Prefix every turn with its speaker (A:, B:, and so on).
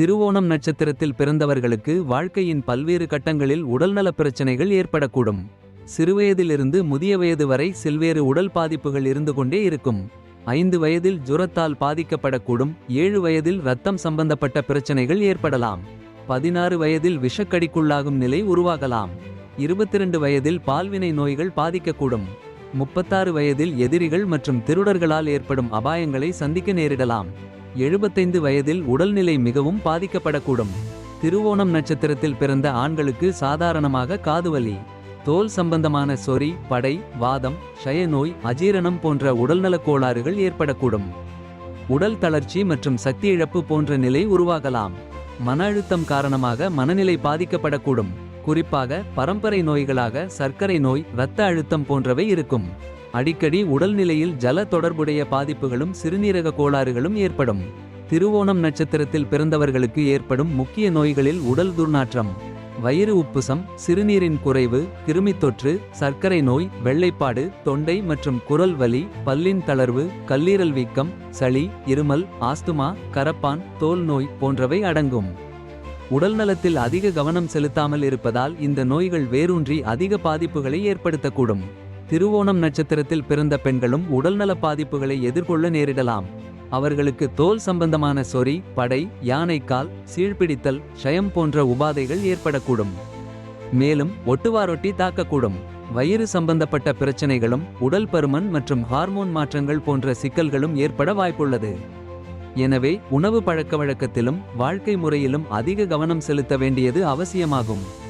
A: திருவோணம் நட்சத்திரத்தில் பிறந்தவர்களுக்கு வாழ்க்கையின் பல்வேறு கட்டங்களில் உடல்நலப் பிரச்சனைகள் ஏற்படக்கூடும். சிறுவயதிலிருந்து முதிய வயது வரை சில்வேறு உடல் பாதிப்புகள் இருந்து கொண்டே இருக்கும். ஐந்து வயதில் ஜுரத்தால் பாதிக்கப்படக்கூடும் ஏழு வயதில் இரத்தம் சம்பந்தப்பட்ட பிரச்சனைகள் ஏற்படலாம். பதினாறு வயதில் விஷக்கடிக்குள்ளாகும் நிலை உருவாகலாம். 22 வயதில் பால்வினை நோய்கள் பாதிக்கக்கூடும். முப்பத்தாறு வயதில் எதிரிகள் மற்றும் திருடர்களால் ஏற்படும் அபாயங்களை சந்திக்க நேரிடலாம். 75 வயதில் உடல்நிலை மிகவும் பாதிக்கப்படக்கூடும். திருவோணம் நட்சத்திரத்தில் பிறந்த ஆண்களுக்கு சாதாரணமாக காதுவலி. தோல் சம்பந்தமான சொறி படை வாதம் ஷயநோய் அஜீரணம் போன்ற உடல்நலக் கோளாறுகள் ஏற்படக்கூடும். உடல் தளர்ச்சி மற்றும் சக்தி இழப்பு போன்ற நிலை உருவாகலாம். மன அழுத்தம் காரணமாக மனநிலை பாதிக்கப்படக்கூடும். குறிப்பாக பரம்பரை நோய்களாக சர்க்கரை நோய் இரத்த அழுத்தம் போன்றவை இருக்கும். அடிக்கடி உடல்நிலையில் ஜல தொடர்புடைய பாதிப்புகளும் சிறுநீரக கோளாறுகளும் ஏற்படும். திருவோணம் நட்சத்திரத்தில் பிறந்தவர்களுக்கு ஏற்படும் முக்கிய நோய்களில் உடல் துர்நாற்றம். வயிறு உப்புசம் சிறுநீரின் குறைவு கிருமித்தொற்று சர்க்கரை நோய் வெள்ளைப்பாடு தொண்டை மற்றும் குரல் வலி பல்லின் தளர்வு கல்லீரல் வீக்கம் சளி இருமல் ஆஸ்துமா கரப்பான் தோல் நோய் போன்றவை அடங்கும். உடல்நலத்தில் அதிக கவனம் செலுத்தாமல் இருப்பதால் இந்த நோய்கள் வேரூன்றி அதிக பாதிப்புகளை ஏற்படுத்தக்கூடும். திருவோணம் நட்சத்திரத்தில் பிறந்த பெண்களும் உடல்நல பாதிப்புகளை எதிர்கொள்ள நேரிடலாம். அவர்களுக்கு தோல் சம்பந்தமான சொறி படை யானைக்கால் சீழ்பிடித்தல் ஷயம் போன்ற உபாதைகள் ஏற்படக்கூடும். மேலும் ஒட்டுவாரொட்டி தாக்கக்கூடும். வயிறு சம்பந்தப்பட்ட பிரச்சனைகளும் உடல் பருமன் மற்றும் ஹார்மோன் மாற்றங்கள் போன்ற சிக்கல்களும் ஏற்பட வாய்ப்புள்ளது. எனவே உணவு பழக்கவழக்கத்திலும் வாழ்க்கை முறையிலும் அதிக கவனம் செலுத்த வேண்டியது அவசியமாகும்.